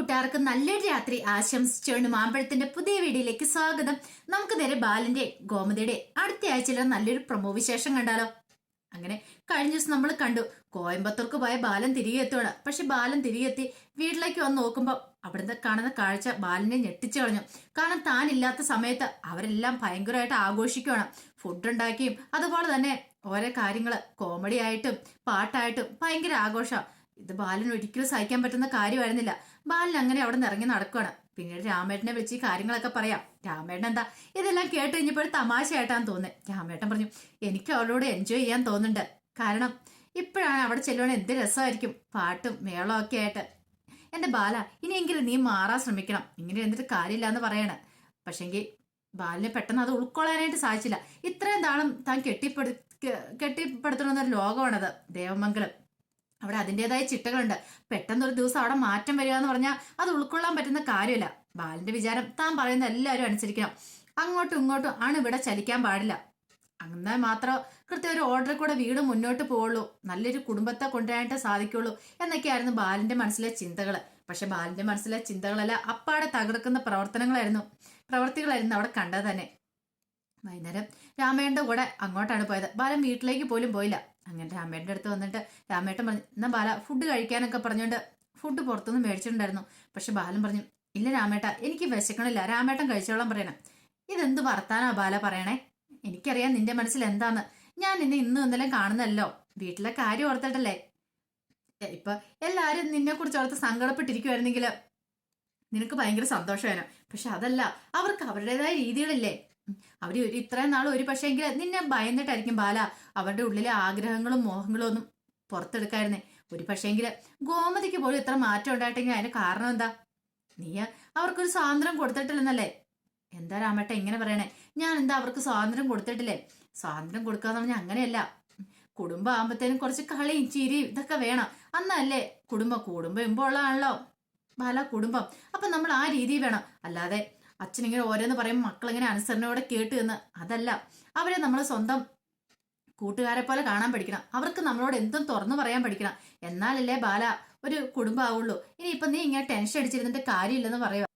കൂട്ടുകാർക്ക് നല്ലൊരു രാത്രി ആശംസിച്ചുകൊണ്ട് മാമ്പഴത്തിന്റെ പുതിയ വീഡിയോയിലേക്ക് സ്വാഗതം. നമുക്ക് നേരെ ബാലന്റെ ഗോമതിയുടെ അടുത്ത ആഴ്ചയിലെ നല്ലൊരു പ്രമോ വിശേഷം കണ്ടാലോ? അങ്ങനെ കഴിഞ്ഞ ദിവസം നമ്മൾ കണ്ടു കോയമ്പത്തൂർക്ക് പോയ ബാലൻ തിരികെ എത്തുകയാണ് പക്ഷെ ബാലൻ തിരികെ എത്തി വീട്ടിലേക്ക് വന്ന് നോക്കുമ്പോൾ അവിടുന്ന് കാണുന്ന കാഴ്ച ബാലനെ ഞെട്ടിച്ചു കളഞ്ഞു. കാരണം താൻ ഇല്ലാത്ത സമയത്ത് അവരെല്ലാം ഭയങ്കരമായിട്ട് ആഘോഷിക്കുകയാണ് ഫുഡ് ഉണ്ടാക്കിയും അതുപോലെ തന്നെ ഓരോ കാര്യങ്ങൾ കോമഡി ആയിട്ടും പാട്ടായിട്ടും ഭയങ്കര ആഘോഷം. ഇത് ബാലൻ ഒരിക്കലും സഹിക്കാൻ പറ്റുന്ന കാര്യമായിരുന്നില്ല. ബാലൻ അങ്ങനെ അവിടെ ഇറങ്ങി നടക്കുകയാണ് പിന്നീട് രാമേട്ടനെ വിളിച്ച് ഈ കാര്യങ്ങളൊക്കെ പറയാം. രാമേട്ടൻ എന്താ? ഇതെല്ലാം കേട്ട് കഴിഞ്ഞപ്പോൾ തമാശയായിട്ടാന്ന് തോന്നുന്നത് രാമേട്ടൻ പറഞ്ഞു എനിക്ക് അവളോട് എൻജോയ് ചെയ്യാൻ തോന്നുന്നുണ്ട്. കാരണം ഇപ്പോഴാണ് അവിടെ ചെല്ലുവാണെങ്കിൽ എന്ത് രസമായിരിക്കും? പാട്ടും മേളവും ഒക്കെ ആയിട്ട്. എന്റെ ബാല ഇനിയെങ്കിലും നീ മാറാൻ ശ്രമിക്കണം. ഇങ്ങനെ എന്നിട്ട് കാര്യമില്ല എന്ന് പറയണ. പക്ഷെങ്കിൽ ബാലിനെ പെട്ടെന്ന് അത് ഉൾക്കൊള്ളാനായിട്ട് സാധിച്ചില്ല. ഇത്രയും താളം താൻ കെട്ടിപ്പടു കെട്ടിപ്പടുത്തണമെന്നൊരു ലോകമാണത്. ദേവമംഗലം. അവിടെ അതിന്റെതായ ചിട്ടകളുണ്ട്. പെട്ടെന്നൊരു ദിവസം അവിടെ മാറ്റം വരിക എന്ന് പറഞ്ഞാൽ അത് ഉൾക്കൊള്ളാൻ പറ്റുന്ന കാര്യമല്ല. ബാലിന്റെ വിചാരം താൻ പറയുന്ന എല്ലാവരും അനുസരിക്കണം. അങ്ങോട്ടും ഇങ്ങോട്ടും ആണ് ഇവിടെ ചലിക്കാൻ പാടില്ല. അങ്ങനെ മാത്രം കൃത്യം ഒരു ഓർഡർ കൂടെ വീട് മുന്നോട്ട് പോവുള്ളൂ. നല്ലൊരു കുടുംബത്തെ കൊണ്ടുവരാനായിട്ട് സാധിക്കുള്ളൂ എന്നൊക്കെയായിരുന്നു ബാലിന്റെ മനസ്സിലെ ചിന്തകൾ പക്ഷെ ബാലിന്റെ മനസ്സിലെ ചിന്തകളല്ല അപ്പാടെ തകർക്കുന്ന പ്രവർത്തനങ്ങളായിരുന്നു. പ്രവർത്തികളായിരുന്നു അവിടെ കണ്ടത് തന്നെ. വൈകുന്നേരം രാമേട്ടന്റെ കൂടെ അങ്ങോട്ടാണ് പോയത്. ബാലൻ വീട്ടിലേക്ക് പോലും പോയില്ല. അങ്ങനെ രാമേട്ടന്റെ അടുത്ത് വന്നിട്ട് രാമേട്ടൻ പറഞ്ഞു എന്നാ ബാല ഫുഡ് കഴിക്കാനൊക്കെ പറഞ്ഞുകൊണ്ട് ഫുഡ് പുറത്തുനിന്ന് മേടിച്ചിട്ടുണ്ടായിരുന്നു. പക്ഷെ ബാലൻ പറഞ്ഞു ഇല്ല രാമേട്ട എനിക്ക് വിശക്കണില്ല. രാമേട്ടൻ കഴിച്ചോളാൻ പറയണം. ഇതെന്ത് വർത്താനാ ബാല പറയണേ? എനിക്കറിയാം നിന്റെ മനസ്സിൽ എന്താന്ന്. ഞാൻ നിന്നെ ഇന്നും ഇന്നലെ കാണുന്നല്ലോ. വീട്ടിലെ കാര്യം ഓർത്തിട്ടല്ലേ? ഇപ്പൊ എല്ലാരും നിന്നെ കുറിച്ച് ഓർത്ത് സങ്കടപ്പെട്ടിരിക്കുവായിരുന്നെങ്കിൽ നിനക്ക് ഭയങ്കര സന്തോഷമായിരുന്നു. പക്ഷെ അതല്ല അവർക്ക് അവരുടേതായ രീതികളില്ലേ. അവർ ഒരു ഇത്രയും നാൾ ഒരു പക്ഷേങ്കിൽ നിന്നെ ഭയന്നിട്ടായിരിക്കും ബാല. അവരുടെ ഉള്ളിലെ ആഗ്രഹങ്ങളും മോഹങ്ങളും ഒന്നും പുറത്തെടുക്കായിരുന്നേ. ഒരു പക്ഷേങ്കിൽ ഗോമതിക്ക് പോലും ഇത്ര മാറ്റം ഉണ്ടായിട്ടെങ്കിൽ അതിന് കാരണം എന്താ? നീ അവർക്കൊരു സ്വാതന്ത്ര്യം കൊടുത്തിട്ടില്ലെന്നല്ലേ? എന്താ രാമേട്ട ഇങ്ങനെ പറയണേ? ഞാൻ എന്താ അവർക്ക് സ്വാതന്ത്ര്യം കൊടുത്തിട്ടില്ലേ? സ്വാതന്ത്ര്യം കൊടുക്കാന്ന് പറഞ്ഞാൽ അങ്ങനെയല്ല. കുടുംബം ആകുമ്പത്തേനും കുറച്ച് കളിയും ചിരിയും ഇതൊക്കെ വേണം. അന്നല്ലേ കുടുംബം കുടുംബം ഇമ്പുള്ളതാണല്ലോ ബാല കുടുംബം. അപ്പൊ നമ്മൾ ആ രീതി വേണം. അല്ലാതെ അച്ഛൻ ഇങ്ങനെ ഓരോന്ന് പറയുമ്പോൾ മക്കളിങ്ങനെ അനുസരണയോടെ കേട്ട് എന്ന്. അതല്ല അവരെ നമ്മൾ സ്വന്തം കൂട്ടുകാരെ പോലെ കാണാൻ പഠിക്കണം. അവർക്ക് നമ്മളോട് എന്തും തുറന്നു പറയാൻ പഠിക്കണം. എന്നാലല്ലേ ബാല ഒരു കുടുംബം ആവുള്ളൂ ഇനി ഇപ്പൊ നീ ഇങ്ങനെ ടെൻഷൻ അടിച്ചിരുന്നിട്ട് കാര്യമില്ലെന്ന് പറയുക.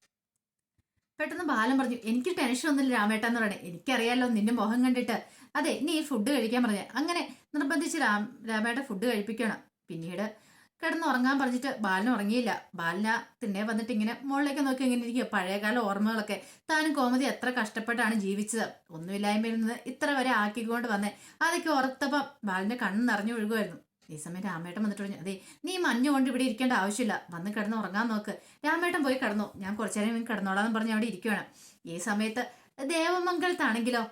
പെട്ടെന്ന് ബാലൻ പറഞ്ഞു എനിക്ക് ടെൻഷൻ ഒന്നുമില്ല രാമേട്ടാന്ന് പറയണേ എനിക്കറിയാലോ നിന്റെ മുഖം കണ്ടിട്ട്. അതെ നീ ഫുഡ് കഴിക്കാൻ പറഞ്ഞേ. അങ്ങനെ നിർബന്ധിച്ച് രാം രാമേട്ട ഫുഡ് കഴിപ്പിക്കണം പിന്നീട് കിടന്ന് ഉറങ്ങാൻ പറഞ്ഞിട്ട് ബാലൻ ഉറങ്ങിയില്ല. ബാലന തിന്നെ വന്നിട്ട് ഇങ്ങനെ മുകളിലേക്ക് നോക്കി ഇങ്ങനെ ഇരിക്കുക പഴയകാല ഓർമ്മകളൊക്കെ. താനും കോമതി എത്ര കഷ്ടപ്പെട്ടാണ് ജീവിച്ചത്. ഒന്നുമില്ലായ്മയിൽ ഇത്ര വരെ ആക്കിക്കൊണ്ട് വന്നേ. അതൊക്കെ ഓർത്തപ്പം ബാലിന്റെ കണ്ണ് നിറഞ്ഞു ഒഴുകുമായിരുന്നു ഈ സമയം രാമേട്ടൻ വന്നിട്ട് പറഞ്ഞു അതെ നീ മഞ്ഞ് കൊണ്ട് ഇവിടെ ഇരിക്കേണ്ട ആവശ്യമില്ല. വന്ന് കിടന്ന് ഉറങ്ങാൻ നോക്ക്. രാമേട്ടൻ പോയി കിടന്നു. ഞാൻ കുറച്ചു നേരം കിടന്നോളാന്ന് പറഞ്ഞ് അവിടെ ഇരിക്കുകയാണ് ഈ സമയത്ത് ദേവമംഗലത്താണെങ്കിലോ?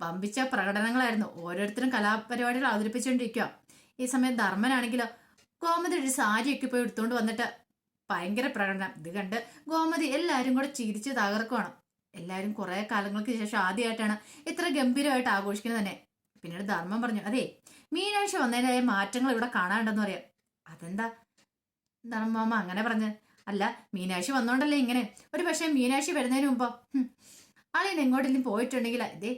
വമ്പിച്ച പ്രകടനങ്ങളായിരുന്നു ഓരോരുത്തരും കലാപരിപാടികൾ അവതരിപ്പിച്ചുകൊണ്ടിരിക്കുക ഈ സമയം ധർമ്മനാണെങ്കിലോ? ഗോമതി ഒരു സാരിയൊക്കെ പോയി എടുത്തുകൊണ്ട് വന്നിട്ട് ഭയങ്കര പ്രകടനം. ഇത് കണ്ട് ഗോമതി എല്ലാവരും കൂടെ ചിരിച്ച് തകർക്കുവാണ്. എല്ലാവരും കുറെ കാലങ്ങൾക്ക് ശേഷം ആദ്യമായിട്ടാണ് ഇത്ര ഗംഭീരമായിട്ട് ആഘോഷിക്കുന്നത് തന്നെ. പിന്നീട് ധർമ്മം പറഞ്ഞു അതെ മീനാഴ്ച വന്നതിനായ മാറ്റങ്ങൾ ഇവിടെ കാണാനുണ്ടെന്ന് പറയാം. അതെന്താ? ധർമ്മമ്മ അങ്ങനെ പറഞ്ഞ്. അല്ല മീനാഴ്ച വന്നോണ്ടല്ലേ ഇങ്ങനെ? ഒരു പക്ഷേ മീനാഴ്ച വരുന്നതിന് മുമ്പോ? ആളിന് എങ്ങോട്ടെങ്കിലും പോയിട്ടുണ്ടെങ്കിൽ ഇതേ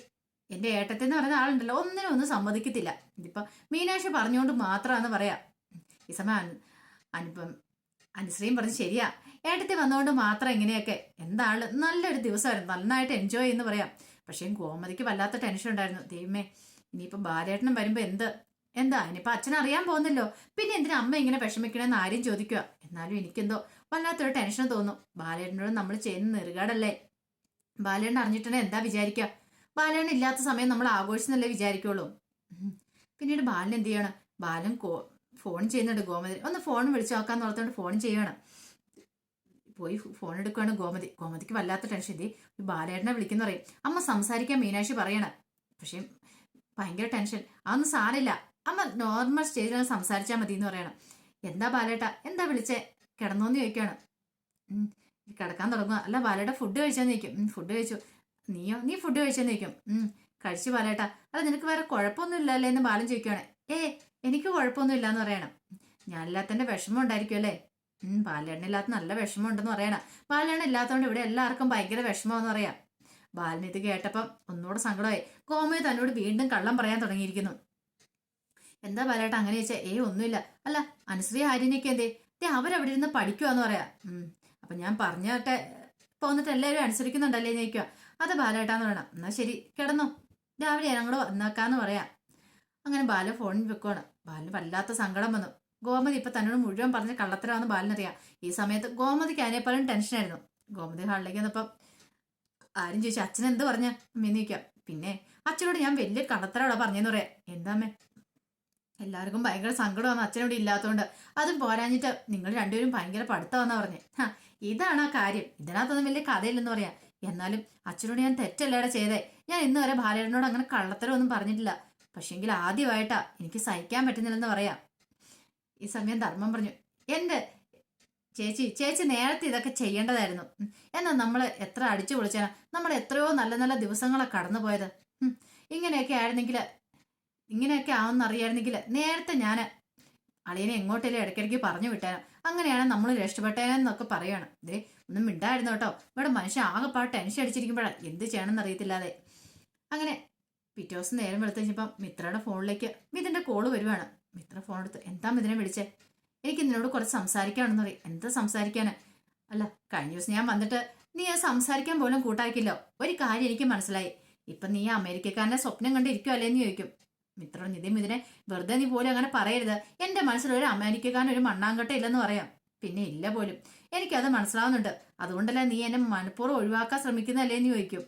എന്റെ ഏട്ടത്തെന്ന് പറയുന്ന ആളുണ്ടല്ലോ ഒന്നിനും ഒന്നും സമ്മതിക്കത്തില്ല. ഇതിപ്പോ മീനാഴ്ച പറഞ്ഞുകൊണ്ട് മാത്രമാണെന്ന് പറയാം. ഈ സമയം അനുപം അനുശ്രീയും പറഞ്ഞു ശരിയാ. ഏട്ടത്തി വന്നുകൊണ്ട് മാത്രം ഇങ്ങനെയൊക്കെ. എന്താണ് നല്ലൊരു ദിവസമായിരുന്നു. നന്നായിട്ട് എൻജോയ് എന്ന് പറയാം. പക്ഷേ ഗോമതിക്ക് വല്ലാത്ത ടെൻഷൻ ഉണ്ടായിരുന്നു. ദൈവമേ ഇനിയിപ്പോൾ ബാലേട്ടനും വരുമ്പോൾ എന്ത്? എന്താ? ഇനിയിപ്പോൾ അച്ഛൻ അറിയാൻ പോകുന്നല്ലോ. പിന്നെ എന്തിനാ അമ്മ ഇങ്ങനെ വിഷമിക്കണമെന്ന് ആരും ചോദിക്കുക? എന്നാലും എനിക്കെന്തോ വല്ലാത്തൊരു ടെൻഷൻ തോന്നും. ബാലേട്ടനോട് നമ്മൾ ചെയ്യുന്ന നെറുകാടല്ലേ? ബാലേട്ടൻ അറിഞ്ഞിട്ടുണ്ടെങ്കിൽ എന്താ വിചാരിക്കുക ബാലേട്ടൻ ഇല്ലാത്ത സമയം നമ്മൾ ആഘോഷിച്ചെന്നല്ലേ വിചാരിക്കുള്ളൂ. പിന്നീട് ബാലൻ എന്ത് ചെയ്യണം? ബാലൻ കോ ഫോൺ ചെയ്യുന്നുണ്ട് ഗോമതി. ഒന്ന് ഫോൺ വിളിച്ചു നോക്കാന്ന് ഓർത്തുകൊണ്ട് ഫോൺ ചെയ്യണം. പോയി ഫോൺ എടുക്കുകയാണ് ഗോമതി. ഗോമതിക്ക് വല്ലാത്ത ടെൻഷൻ ഇതേ ബാലേട്ടനെ വിളിക്കുന്ന പറയും. അമ്മ സംസാരിക്കാൻ മീനാക്ഷി പറയണം. പക്ഷേ ഭയങ്കര ടെൻഷൻ അതൊന്നും സാരില്ല അമ്മ നോർമൽ സ്റ്റേജിൽ സംസാരിച്ചാൽ മതി എന്ന് പറയണം. എന്താ ബാലേട്ട? എന്താ വിളിച്ചേ? കിടന്നോന്ന് ചോദിക്കുകയാണ്. കിടക്കാൻ തുടങ്ങുക അല്ല ബാലേട്ട ഫുഡ് കഴിച്ചാന്ന് ചോദിക്കും. ഫുഡ് കഴിച്ചു. നീയോ? നീ ഫുഡ് കഴിച്ചെന്ന് ചോദിക്കും. കഴിച്ചു ബാലേട്ട. അല്ല നിനക്ക് വേറെ കുഴപ്പമൊന്നും ഇല്ലല്ലേ എന്ന് ബാലൻ ചോദിക്കുകയാണ്. ഏ എനിക്ക് കുഴപ്പമൊന്നും ഇല്ലാന്ന് പറയണം. ഞാനില്ലാത്തതിന്റെ വിഷമം ഉണ്ടായിരിക്കും അല്ലേ? ഉം ഇല്ലാത്ത നല്ല വിഷമം ഉണ്ടെന്ന് പറയണം. ബാലേണ്ണ ഇല്ലാത്തതുകൊണ്ട് ഇവിടെ എല്ലാവർക്കും ഭയങ്കര വിഷമമെന്ന് പറയാം. ബാലിന് ഇത് കേട്ടപ്പം ഒന്നുകൂടെ സങ്കടമായി. കോമയെ തന്നോട് വീണ്ടും കള്ളം പറയാൻ തുടങ്ങിയിരിക്കുന്നു. എന്താ ബാലേട്ട അങ്ങനെ ചോദിച്ചാൽ ഏ ഒന്നുമില്ല. അല്ല അനുശ്രീ ആര്യനൊക്കെ എന്തേ? ദേ അവരവിടെ ഇരുന്ന് പഠിക്കുവാന്ന് പറയാ. അപ്പൊ ഞാൻ പറഞ്ഞിട്ട് പോന്നിട്ട് എല്ലാവരും അനുസരിക്കുന്നുണ്ടല്ലേ എന്ന് ചോദിക്കുക അത് ബാലേട്ടാന്ന് പറയണം. എന്നാ ശരി കിടന്നോ. രാവിലെ ഞാൻ അങ്ങോട്ട് വന്നേക്കാന്ന് പറയാം. അങ്ങനെ ബാല ഫോണിൽ വെക്കുവാണ്. ബാലിന് വല്ലാത്ത സങ്കടം വന്നു. ഗോമതി ഇപ്പൊ തന്നോട് മുഴുവൻ പറഞ്ഞ കള്ളത്തരാന്ന് ബാലിനറിയാം. ഈ സമയത്ത് ഗോമതിക്ക് അതിനേക്കാളും ടെൻഷനായിരുന്നു ഗോമതി ഹാളിലേക്ക് വന്നപ്പം ആരും ചോദിച്ചു അച്ഛൻ എന്ത് പറഞ്ഞ? അമ്മയെന്ന് പിന്നെ അച്ഛനോട് ഞാൻ വലിയ കള്ളത്തരോടാ പറഞ്ഞെന്ന് പറയാം. എന്താമ്മേ എല്ലാവർക്കും ഭയങ്കര സങ്കടമാണ്. അച്ഛനോട് ഇല്ലാത്തതുകൊണ്ട് അതും പോരാഞ്ഞിട്ട് നിങ്ങൾ രണ്ടുപേരും ഭയങ്കര പഠിത്തമാണെന്നാ പറഞ്ഞേ. ഇതാണ് ആ കാര്യം. ഇതിനകത്തൊന്നും വലിയ കഥയില്ലെന്ന് പറയാം. എന്നാലും അച്ഛനോട് ഞാൻ തെറ്റല്ലേടെ ചെയ്തേ. ഞാൻ ഇന്ന് വരെ ബാലേട്ടനോട് അങ്ങനെ കള്ളത്തരമൊന്നും പറഞ്ഞിട്ടില്ല. പക്ഷെങ്കിൽ ആദ്യമായിട്ടാ എനിക്ക് സഹിക്കാൻ പറ്റുന്നില്ലെന്ന് പറയാം. ഈ സമയം ധർമ്മം പറഞ്ഞു എന്റെ ചേച്ചി ചേച്ചി നേരത്തെ ഇതൊക്കെ ചെയ്യേണ്ടതായിരുന്നു. എന്നാ നമ്മൾ എത്ര അടിച്ചു പൊളിച്ചാ നമ്മൾ എത്രയോ നല്ല നല്ല ദിവസങ്ങളെ കടന്നു പോയത് ഇങ്ങനെയൊക്കെ ആയിരുന്നെങ്കിൽ ഇങ്ങനെയൊക്കെ ആവുമെന്ന് അറിയായിരുന്നെങ്കിൽ നേരത്തെ ഞാൻ അളിയനെ എങ്ങോട്ടേലും ഇടയ്ക്കിടയ്ക്ക് പറഞ്ഞു വിട്ടേനെ. അങ്ങനെയാണ് നമ്മൾ രക്ഷപ്പെട്ടേനെന്നൊക്കെ പറയാണ്. ദേ ഒന്നും മിണ്ടായിരുന്നു കേട്ടോ. ഇവിടെ മനുഷ്യൻ ആകെപ്പാട് ടെൻഷൻ അടിച്ചിരിക്കുമ്പോഴാണ് എന്ത് ചെയ്യണമെന്ന് അറിയത്തില്ലാതെ അങ്ങനെ പിറ്റേ ദിവസം നേരം വെളുത്ത് കഴിഞ്ഞപ്പം മിത്രയുടെ ഫോണിലേക്ക് മിഥുന്റെ കോൾ വരുവാണ്. മിത്ര ഫോൺ എടുത്ത് എന്താ മിഥുനെ വിളിച്ചേ? എനിക്ക് നിന്നോട് കുറച്ച് സംസാരിക്കാണെന്ന് പറയും. എന്താ സംസാരിക്കാന്? അല്ല കഴിഞ്ഞ ദിവസം ഞാൻ വന്നിട്ട് നീ ആ സംസാരിക്കാൻ പോലും കൂട്ടാക്കില്ലോ ഒരു കാര്യം എനിക്ക് മനസ്സിലായി. ഇപ്പൊ നീ അമേരിക്കക്കാരനെ സ്വപ്നം കണ്ടിരിക്കുവല്ലേ എന്ന് ചോദിക്കും. മിത്രം നിധി മിഥുനെ വെറുതെ നീ പോലും അങ്ങനെ പറയരുത്. എന്റെ മനസ്സിൽ ഒരു അമേരിക്കക്കാരൻ ഒരു മണ്ണാങ്കട്ട ഇല്ലെന്ന് പറയാം. പിന്നെ ഇല്ല പോലും. എനിക്കത് മനസ്സിലാവുന്നുണ്ട്. അതുകൊണ്ടല്ലേ നീ എന്നെ മനഃപൂർവം ഒഴിവാക്കാൻ ശ്രമിക്കുന്നല്ലേന്ന് ചോദിക്കും.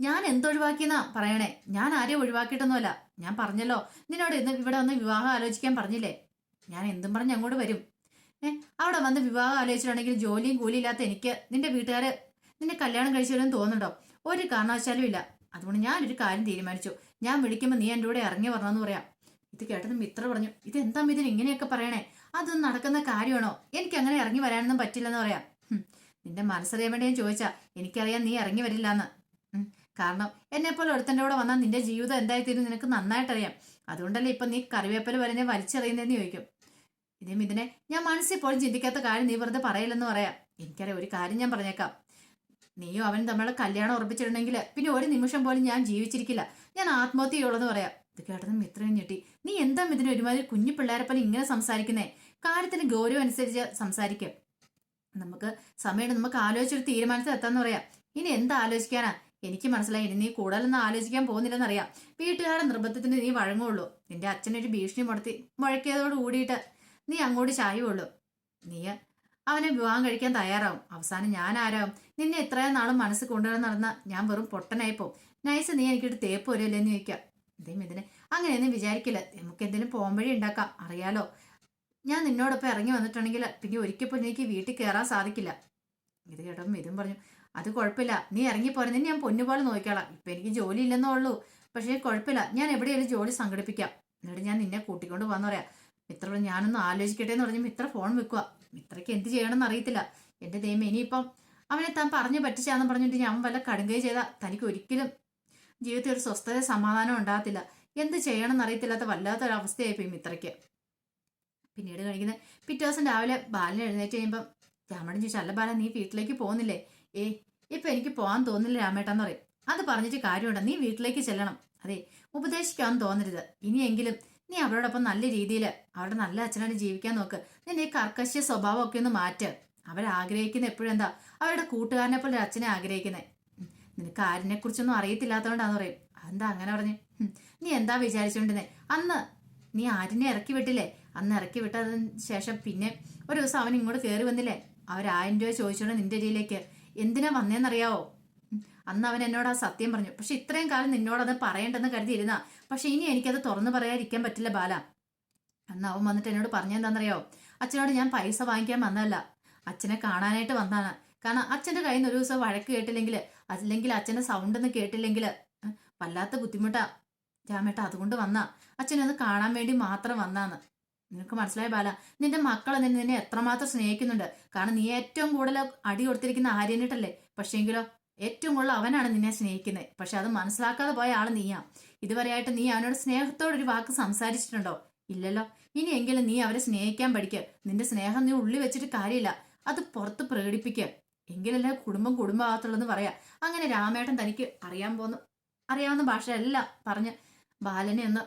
ഞാൻ എന്തൊഴിവാക്കിയെന്നാ പറയണേ? ഞാൻ ആരെയും ഒഴിവാക്കിയിട്ടൊന്നുമല്ല. ഞാൻ പറഞ്ഞല്ലോ നിന്നോട് ഇന്ന് ഇവിടെ വന്ന് വിവാഹം ആലോചിക്കാൻ പറഞ്ഞില്ലേ? ഞാൻ എന്തും പറഞ്ഞ് അങ്ങോട്ട് വരും. ഏ അവിടെ വന്ന് വിവാഹം ആലോചിച്ചിട്ടുണ്ടെങ്കിൽ ജോലിയും കൂലി ഇല്ലാത്ത എനിക്ക് നിന്റെ വീട്ടുകാര് നിന്റെ കല്യാണം കഴിച്ചാലും തോന്നുന്നുണ്ടോ? ഒരു കാരണവശാലും ഇല്ല. അതുകൊണ്ട് ഞാനൊരു കാര്യം തീരുമാനിച്ചു. ഞാൻ വിളിക്കുമ്പോൾ നീ എന്റെ കൂടെ ഇറങ്ങി വരണമെന്ന് പറയാം. ഇത് കേട്ടത് മിത്ര പറഞ്ഞു ഇത് എന്താ ഇതിന് ഇങ്ങനെയൊക്കെ പറയണേ? അതൊന്നും നടക്കുന്ന കാര്യമാണോ? എനിക്ക് അങ്ങനെ ഇറങ്ങി വരാനൊന്നും പറ്റില്ലെന്ന് പറയാം. നിന്റെ മനസ്സറിയാൻ വേണ്ടി ഞാൻ ചോദിച്ചാ എനിക്കറിയാം നീ ഇറങ്ങി വരില്ല എന്ന് കാരണം എന്നെ പോലെ ഒരുത്തന്റെ കൂടെ വന്നാൽ നിന്റെ ജീവിതം എന്തായിത്തീരും നിനക്ക് നന്നായിട്ടറിയാം. അതുകൊണ്ടല്ലേ ഇപ്പൊ നീ കറിവേപ്പല വരെ ഞാൻ വലിച്ചെറിയുന്നതെന്ന് ചോദിക്കും. ഇതേ ഇതിനെ ഞാൻ മനസ്സിൽ പോലും ചിന്തിക്കാത്ത കാര്യം നീ വെറുതെ പറയില്ലെന്ന് പറയാം. എനിക്കറിയാം ഒരു കാര്യം ഞാൻ പറഞ്ഞേക്കാം. നീയും അവനും തമ്മിലുള്ള കല്യാണം ഉറപ്പിച്ചിട്ടുണ്ടെങ്കിൽ പിന്നെ ഒരു നിമിഷം പോലും ഞാൻ ജീവിച്ചിരിക്കില്ല. ഞാൻ ആത്മഹത്യ ചെയ്യുള്ളതെന്ന് പറയാം. ഇത് കേട്ടതും ഇത്രയും ഞെട്ടി. നീ എന്താ ഇതിന് ഒരുമാതിരി കുഞ്ഞു പിള്ളേരെ പോലെ ഇങ്ങനെ സംസാരിക്കുന്നേ? കാര്യത്തിന് ഗൗരവം അനുസരിച്ച് സംസാരിക്കും. നമുക്ക് സമയം നമുക്ക് ആലോചിച്ചൊരു തീരുമാനത്തിൽ എത്താന്ന് പറയാം. ഇനി എന്താ ആലോചിക്കാനാ? എനിക്ക് മനസ്സിലായി. ഇനി നീ കൂടുതലൊന്നും ആലോചിക്കാൻ പോകുന്നില്ലെന്നറിയാം. വീട്ടുകാരുടെ നിർബന്ധത്തിന് നീ വഴങ്ങുള്ളൂ. നിന്റെ അച്ഛനൊരു ഭീഷണി മുടത്തി മുഴക്കിയതോട് കൂടിയിട്ട് നീ അങ്ങോട്ട് ചായുള്ളൂ. നീ അവനെ വിവാഹം കഴിക്കാൻ തയ്യാറാവും. അവസാനം ഞാൻ ആരാവും? നിന്നെ ഇത്രയും നാളും മനസ്സ് കൊണ്ടുവരാൻ നടന്ന ഞാൻ വെറും പൊട്ടനായിപ്പോ നൈസ് നീ എനിക്കൊരു തേപ്പ് വരുമല്ലേ എന്ന് ചോദിക്കാം എന്തേലും ഇതിന് അങ്ങനെയൊന്നും വിചാരിക്കില്ല. നമുക്ക് എന്തെങ്കിലും പോംവഴി ഉണ്ടാക്കാം. അറിയാലോ. ഞാൻ നിന്നോടൊപ്പം ഇറങ്ങി വന്നിട്ടുണ്ടെങ്കിൽ പിന്നെ ഒരിക്കൽ പോലും എനിക്ക് വീട്ടിൽ കയറാൻ സാധിക്കില്ല. ഇത് കേട്ടപ്പം ഇതും പറഞ്ഞു അത് കുഴപ്പമില്ല. നീ ഇറങ്ങി പോരുന്നേ ഞാൻ പൊന്നുപോലെ നോക്കിക്കോളാം. ഇപ്പൊ എനിക്ക് ജോലി ഇല്ലെന്നേ ഉള്ളൂ. പക്ഷേ കുഴപ്പമില്ല. ഞാൻ എവിടെയെങ്കിലും ജോലി സംഘടിപ്പിക്കാം. എന്നിട്ട് ഞാൻ നിന്നെ കൂട്ടിക്കൊണ്ട് പോകാന്ന് പറയാം. മിത്ര പറഞ്ഞു, ഞാനൊന്ന് ആലോചിക്കട്ടെ എന്ന് പറഞ്ഞ് മിത്ര ഫോൺ വെക്കുക മിത്രയ്ക്ക് എന്ത് ചെയ്യണമെന്ന് അറിയത്തില്ല. എന്റെ ദൈവം ഇനിയിപ്പം അവനെ താൻ പറഞ്ഞു പറ്റിച്ചാന്ന് പറഞ്ഞിട്ട് ഞാൻ വല്ല കടുങ്കൈ ചെയ്താൽ തനിക്ക് ഒരിക്കലും ജീവിതത്തിൽ ഒരു സ്വസ്ഥത സമാധാനം ഉണ്ടാകത്തില്ല. എന്ത് ചെയ്യണമെന്ന് അറിയത്തില്ലാത്ത വല്ലാത്തൊരവസ്ഥയായിപ്പോയി മിത്രയ്ക്ക്. പിന്നീട് കഴിക്കുന്നത് പിറ്റേ ദിവസം രാവിലെ ബാലൻ എഴുന്നേറ്റ് കഴിയുമ്പം രാമണൻ ചോദിച്ചു അല്ല ബാല നീ വീട്ടിലേക്ക് പോകുന്നില്ലേ? ഏ ഇപ്പൊ എനിക്ക് പോകാൻ തോന്നില്ല രാമേട്ടാന്ന് പറയും. അത് പറഞ്ഞിട്ട് കാര്യമുണ്ട്. നീ വീട്ടിലേക്ക് ചെല്ലണം. അതെ ഉപദേശിക്കാൻ തോന്നരുത്. ഇനിയെങ്കിലും നീ അവരോടൊപ്പം നല്ല രീതിയിൽ അവരുടെ നല്ല അച്ഛനായിട്ട് ജീവിക്കാൻ നോക്ക്. നിന്റെ ഈ കർക്കശ്യ സ്വഭാവമൊക്കെ ഒന്ന് മാറ്റ്. അവരാഗ്രഹിക്കുന്ന എന്താ? അവരുടെ കൂട്ടുകാരനെ പോലെ അച്ഛനെ ആഗ്രഹിക്കുന്നത് നിനക്ക് ആരിനെ കുറിച്ചൊന്നും അറിയത്തില്ലാത്തതുകൊണ്ടാന്ന് പറയും. അതെന്താ അങ്ങനെ പറഞ്ഞു? "ഹും, നീ എന്താ വിചാരിച്ചോണ്ടിരുന്നേ? അന്ന് നീ ആരിനെ ഇറക്കി വിട്ടില്ലേ? അന്ന് ഇറക്കി വിട്ടതിന് ശേഷം പിന്നെ ഒരു ദിവസം അവൻ ഇങ്ങോട്ട് കയറി വന്നില്ലേ? അവരായിരം രൂപ ചോദിച്ചോണ്ട് നിന്റെ ഇടയിലേക്ക് എന്തിനാ വന്നേന്നറിയാവോ? അന്ന് അവൻ എന്നോട് ആ സത്യം പറഞ്ഞു. പക്ഷെ ഇത്രയും കാലം നിന്നോടത് പറയണ്ടെന്ന് കരുതിയിരുന്ന. പക്ഷെ ഇനി എനിക്കത് തുറന്നു പറയാതിരിക്കാൻ പറ്റില്ല ബാല. അന്ന് അവൻ വന്നിട്ട് എന്നോട് പറഞ്ഞെന്താണെന്നറിയാവോ അച്ഛനോട് ഞാൻ പൈസ വാങ്ങിക്കാൻ വന്നതല്ല. അച്ഛനെ കാണാനായിട്ട് വന്നതാണ്. കാരണം അച്ഛന്റെ കയ്യിൽ നിന്ന് ഒരു ദിവസം വഴക്ക് കേട്ടില്ലെങ്കിൽ അല്ലെങ്കിൽ അച്ഛന്റെ സൗണ്ട് ഒന്നും കേട്ടില്ലെങ്കിൽ വല്ലാത്ത ബുദ്ധിമുട്ടാ. രാമേട്ട അതുകൊണ്ട് വന്നാ. അച്ഛനൊന്ന് കാണാൻ വേണ്ടി മാത്രം വന്നാന്ന്. നിനക്ക് മനസ്സിലായ ബാല? നിന്റെ മക്കൾ നിന്നെ നിന്നെ എത്രമാത്രം സ്നേഹിക്കുന്നുണ്ട്. കാരണം നീ ഏറ്റവും കൂടുതൽ അടി കൊടുത്തിരിക്കുന്ന ആര്യനിട്ടല്ലേ? പക്ഷേങ്കിലോ ഏറ്റവും കൂടുതൽ അവനാണ് നിന്നെ സ്നേഹിക്കുന്നത്. പക്ഷെ അത് മനസ്സിലാക്കാതെ പോയ ആൾ നീയാ. ഇതുവരെയായിട്ട് നീ അവനോട് സ്നേഹത്തോടെ ഒരു വാക്ക് സംസാരിച്ചിട്ടുണ്ടോ? ഇല്ലല്ലോ. ഇനിയെങ്കിലും നീ അവരെ സ്നേഹിക്കാൻ പഠിക്കുക നിന്റെ സ്നേഹം നീ ഉള്ളി വെച്ചിട്ട് കാര്യമില്ല. അത് പുറത്ത് പ്രകടിപ്പിക്കുക എങ്കിലല്ലേ കുടുംബം കുടുംബമാകത്തുള്ളൂ പറയാ. അങ്ങനെ രാമേട്ടൻ തനിക്ക് അറിയാൻ പോന്നു. അറിയാവുന്ന ഭാഷയല്ല പറഞ്ഞ് ബാലനെ ഒന്ന്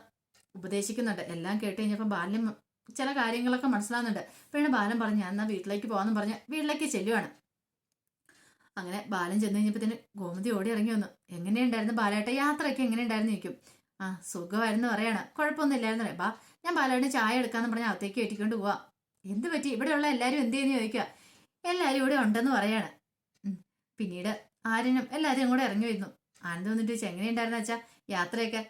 ഉപദേശിക്കുന്നുണ്ട്. എല്ലാം കേട്ട് കഴിഞ്ഞപ്പോൾ ബാലൻ ചില കാര്യങ്ങളൊക്കെ മനസ്സിലാകുന്നുണ്ട് പിന്നെ ബാലൻ പറഞ്ഞു എന്നാ വീട്ടിലേക്ക് പോകാമെന്ന് പറഞ്ഞ് വീട്ടിലേക്ക് ചെല്ലുവാണ്. അങ്ങനെ ബാലൻ ചെന്ന് കഴിഞ്ഞപ്പോൾ ഗോമതി ഓടി ഇറങ്ങി വന്നു. എങ്ങനെയുണ്ടായിരുന്നു ബാലേട്ട? യാത്രയൊക്കെ എങ്ങനെയുണ്ടായിരുന്നു? ചോദിക്കും. ആ സുഖമായിരുന്നു പറയാണ്. കുഴപ്പമൊന്നും ഇല്ലായിരുന്നു പറയാം ബാ ഞാൻ ബാലേട്ടന് ചായ എടുക്കാന്ന് പറഞ്ഞാൽ അകത്തേക്ക് ഏറ്റിക്കൊണ്ട് പോവാ. എന്ത് പറ്റി? ഇവിടെയുള്ള എല്ലാവരും എന്ത് ചെയ്യുന്നു? ചോദിക്കുക. എല്ലാവരും ഇവിടെ ഉണ്ടെന്ന് പറയാണ്. പിന്നീട് ആര്യനും എല്ലാവരും കൂടെ ഇറങ്ങി വരുന്നു. ആനന്ദ് വന്നിട്ട് ചോദിച്ചാൽ എങ്ങനെയുണ്ടായിരുന്നു വെച്ചാൽ യാത്രയൊക്കെ?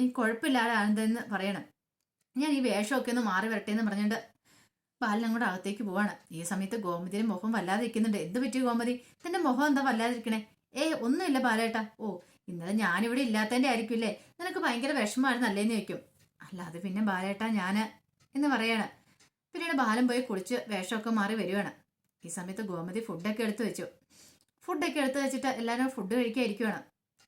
ഈ കുഴപ്പമില്ലാതെ ആനന്ദം എന്ന് പറയണം. ഞാൻ ഈ വേഷമൊക്കെ ഒന്ന് മാറി വരട്ടെ എന്ന് പറഞ്ഞുകൊണ്ട് ബാലൻ അങ്ങോട്ട് അകത്തേക്ക് പോവാണ്. ഈ സമയത്ത് ഗോമതിയുടെ മുഖം വല്ലാതെ ഇരിക്കുന്നുണ്ട്. എന്ത് പറ്റി ഗോമതി? തന്റെ മുഖം എന്താ വല്ലാതിരിക്കണേ? ഏ ഒന്നുമില്ല ബാലേട്ടാ. ഓ ഇന്നലെ ഞാനിവിടെ ഇല്ലാത്തതിന്റെ ആയിരിക്കില്ലേ നിനക്ക് ഭയങ്കര വിഷമമായിരുന്നു അല്ലേന്ന് ചോദിക്കും. അല്ലാതെ പിന്നെ ബാലേട്ടാ ഞാൻ എന്ന് പറയാണ്. പിന്നീട് ബാലൻ പോയി കുളിച്ച് വേഷമൊക്കെ മാറി വരുവാണ് ഈ സമയത്ത് ഗോമതി ഫുഡൊക്കെ എടുത്തു വെച്ചു. ഫുഡൊക്കെ എടുത്തു വെച്ചിട്ട് എല്ലാവരും ഫുഡ് കഴിക്കാതിരിക്കുവാണ്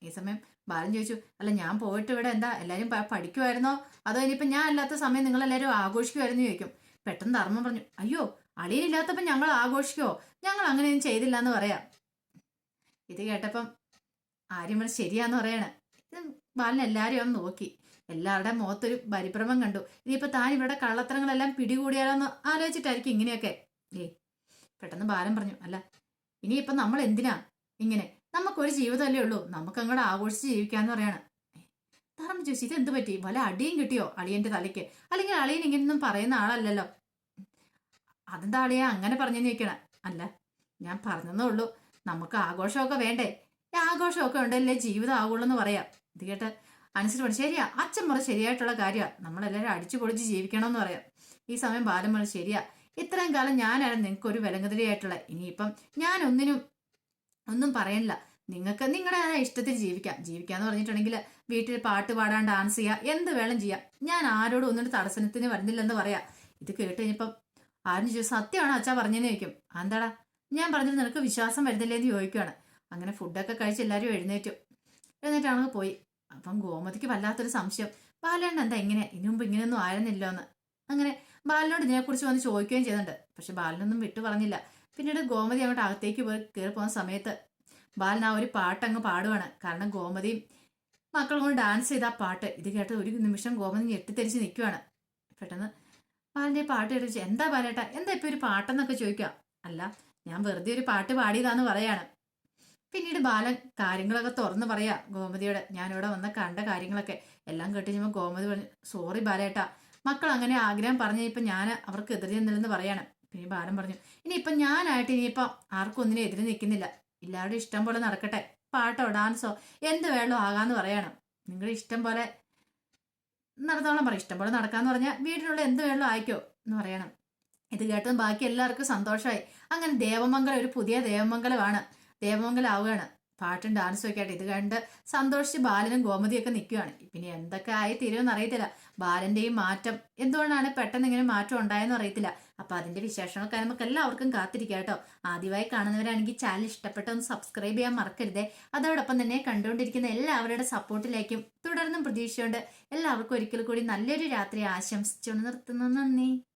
ഈ സമയം ബാലൻ ചോദിച്ചു അല്ല ഞാൻ പോയിട്ട് ഇവിടെ എന്താ എല്ലാവരും പഠിക്കുമായിരുന്നോ അതോ ഇനിയിപ്പോൾ ഞാൻ അല്ലാത്ത സമയം നിങ്ങൾ എല്ലാവരും ആഘോഷിക്കുമായിരുന്നു ചോദിക്കും. പെട്ടെന്ന് ധർമ്മം പറഞ്ഞു അയ്യോ അളിയനില്ലാത്തപ്പോൾ ഞങ്ങൾ ആഘോഷിക്കുമോ ഞങ്ങൾ അങ്ങനെയൊന്നും ചെയ്തില്ല എന്ന് പറയാം. ഇത് കേട്ടപ്പം ആര്യമൻ ശരിയാന്ന് പറയണേ. ബാലൻ എല്ലാവരും ഒന്ന് നോക്കി. എല്ലാവരുടെ മുഖത്തൊരു പരിഭ്രമം കണ്ടു. ഇനിയിപ്പോൾ താൻ ഇവിടെ കള്ളത്തരങ്ങളെല്ലാം പിടികൂടിയാലോന്ന് ആലോചിച്ചിട്ടായിരിക്കും ഇങ്ങനെയൊക്കെ. ഏ പെട്ടെന്ന് ബാലൻ പറഞ്ഞു അല്ല ഇനിയിപ്പം നമ്മൾ എന്തിനാ ഇങ്ങനെ നമുക്കൊരു ജീവിതമല്ലേ ഉള്ളൂ. നമുക്ക് അങ്ങോട്ട് ആഘോഷിച്ച് ജീവിക്കാന്ന് പറയാണ്. ധർമ്മ ചോദിച്ചു ഇത് എന്ത് പറ്റി? വല്ല അടിയും കിട്ടിയോ അളിയന്റെ തലയ്ക്ക്? അല്ലെങ്കിൽ അളിയൻ ഇങ്ങനെയൊന്നും പറയുന്ന ആളല്ലല്ലോ? അതെന്താ അളിയ? അങ്ങനെ പറഞ്ഞെന്ന് ചോദിക്കണം. അല്ല ഞാൻ പറഞ്ഞതേ ഉള്ളൂ. നമുക്ക് ആഘോഷമൊക്കെ വേണ്ടേ? ആഘോഷമൊക്കെ ഉണ്ടല്ലേ ജീവിതം ആകുള്ളൂ എന്ന് പറയാം. ഇത് കേട്ട് അനുസരിച്ച് ശരിയാ അച്ഛൻ മുറ ശരിയായിട്ടുള്ള കാര്യമാണ് നമ്മളെല്ലാവരും അടിച്ചു പൊളിച്ച് ജീവിക്കണമെന്ന് പറയാം. ഈ സമയം ബാലൻ പറഞ്ഞു ശരിയാ. ഇത്രയും കാലം ഞാനാണ് നിങ്ങൾക്ക് ഒരു വിലങ്ങതിരിയായിട്ടുള്ള. ഇനിയിപ്പം ഞാൻ ഒന്നിനും ഒന്നും പറയണില്ല. നിങ്ങൾക്ക് നിങ്ങളുടെ ഇഷ്ടത്തിൽ ജീവിക്കാം. ജീവിക്കാന്ന് പറഞ്ഞിട്ടുണ്ടെങ്കിൽ വീട്ടിൽ പാട്ട് പാടാൻ ഡാൻസ് ചെയ്യാം. എന്ത് വേണം ചെയ്യാം. ഞാൻ ആരോടും ഒന്നും തടസ്സത്തിന് വരുന്നില്ലെന്ന് പറയാ. ഇത് കേട്ട് കഴിഞ്ഞപ്പം ആരും ചോദിച്ചു സത്യമാണോ അച്ഛാ പറഞ്ഞെന്ന്? ചോദിക്കും. എന്താടാ ഞാൻ പറഞ്ഞത് നിനക്ക് വിശ്വാസം വരുന്നില്ലേ എന്ന് ചോദിക്കുകയാണ് അങ്ങനെ ഫുഡൊക്കെ കഴിച്ച് എല്ലാവരും എഴുന്നേറ്റു. എഴുന്നേറ്റാണെങ്കിൽ പോയി. അപ്പം ഗോമതിക്ക് വല്ലാത്തൊരു സംശയം. ബാലേണ്ട എന്താ ഇങ്ങനെ? ഇനി മുമ്പ് ഇങ്ങനെയൊന്നും ആയിരുന്നില്ലോ എന്ന് അങ്ങനെ ബാലനോട് ഇതിനെക്കുറിച്ച് വന്ന് ചോദിക്കുകയും ചെയ്യുന്നുണ്ട് പക്ഷെ ബാലനൊന്നും വിട്ടു പറഞ്ഞില്ല പിന്നീട് ഗോമതി അങ്ങോട്ട് അകത്തേക്ക് പോയി കയറി പോകുന്ന സമയത്ത് ബാലൻ ആ ഒരു പാട്ട് അങ്ങ് പാടുവാണ്. കാരണം ഗോമതിയും മക്കളും കൊണ്ട് ഡാൻസ് ചെയ്ത ആ പാട്ട് ഇത് കേട്ട് ഒരു നിമിഷം ഗോമതി ഞെട്ടിത്തെരിച്ച് നിൽക്കുവാണ് പെട്ടെന്ന് ബാലന്റെ ഈ പാട്ട് കേട്ട് എന്താ ബാലേട്ട എന്താ ഇപ്പൊ ഒരു പാട്ടെന്നൊക്കെ ചോദിക്കുക അല്ല ഞാൻ വെറുതെ ഒരു പാട്ട് പാടിയതാന്ന് പറയാണ്. പിന്നീട് ബാലൻ കാര്യങ്ങളൊക്കെ തുറന്ന് പറയാ ഗോമതിയോട്. ഞാനിവിടെ വന്ന കണ്ട കാര്യങ്ങളൊക്കെ എല്ലാം കേട്ട് കഴിയുമ്പോൾ ഗോമതി പറഞ്ഞു സോറി ബാലേട്ടാ മക്കൾ അങ്ങനെ ആഗ്രഹം പറഞ്ഞ ഇപ്പം ഞാൻ അവർക്ക് എതിരെ നിന്നില്ലെന്ന് പറയാണ്. പിന്നെ ബാലൻ പറഞ്ഞു. ഇനിയിപ്പം ഞാനായിട്ട് ഇനിയിപ്പം ആർക്കും ഒന്നിനും എതിരെ നിൽക്കുന്നില്ല. എല്ലാവരുടെയും ഇഷ്ടം പോലെ നടക്കട്ടെ. പാട്ടോ ഡാൻസോ എന്ത് വേണോ ആകാന്ന് പറയണം. നിങ്ങൾ ഇഷ്ടം പോലെ നടത്തോളം പറയും ഇഷ്ടം പോലെ നടക്കാന്ന് പറഞ്ഞാൽ വീട്ടിലുള്ള എന്ത് വേണോ ആയിക്കോ എന്ന് പറയണം. ഇത് കേട്ടതും ബാക്കി എല്ലാവർക്കും സന്തോഷമായി. അങ്ങനെ ദേവമംഗലം ഒരു പുതിയ ദേവമംഗലമാണ്. ദേവമംഗലം ആവുകയാണ്. പാട്ടും ഡാൻസും ഒക്കെ ആയിട്ട് ഇത് കണ്ട് സന്തോഷിച്ച് ബാലനും ഗോമതിയൊക്കെ നിൽക്കുകയാണ്. പിന്നെ എന്തൊക്കെ ആയി തീരുമെന്ന് അറിയത്തില്ല. ബാലന്റെയും മാറ്റം. എന്തുകൊണ്ടാണ് പെട്ടെന്ന് ഇങ്ങനെ മാറ്റം ഉണ്ടായെന്ന് അറിയത്തില്ല. അപ്പൊ അതിന്റെ വിശേഷങ്ങളൊക്കെ നമുക്ക് എല്ലാവർക്കും കാത്തിരിക്കാം കേട്ടോ. ആദ്യമായി കാണുന്നവരാണെങ്കിൽ ചാനൽ ഇഷ്ടപ്പെട്ട ഒന്ന് സബ്സ്ക്രൈബ് ചെയ്യാൻ മറക്കരുതേ. അതോടൊപ്പം തന്നെ കണ്ടുകൊണ്ടിരിക്കുന്ന എല്ലാവരുടെ സപ്പോർട്ടിലേക്കും തുടർന്നും പ്രതീക്ഷയുണ്ട്. എല്ലാവർക്കും ഒരിക്കൽ കൂടി നല്ലൊരു രാത്രി ആശംസിച്ചുകൊണ്ട് നിർത്തുന്നു. നന്ദി.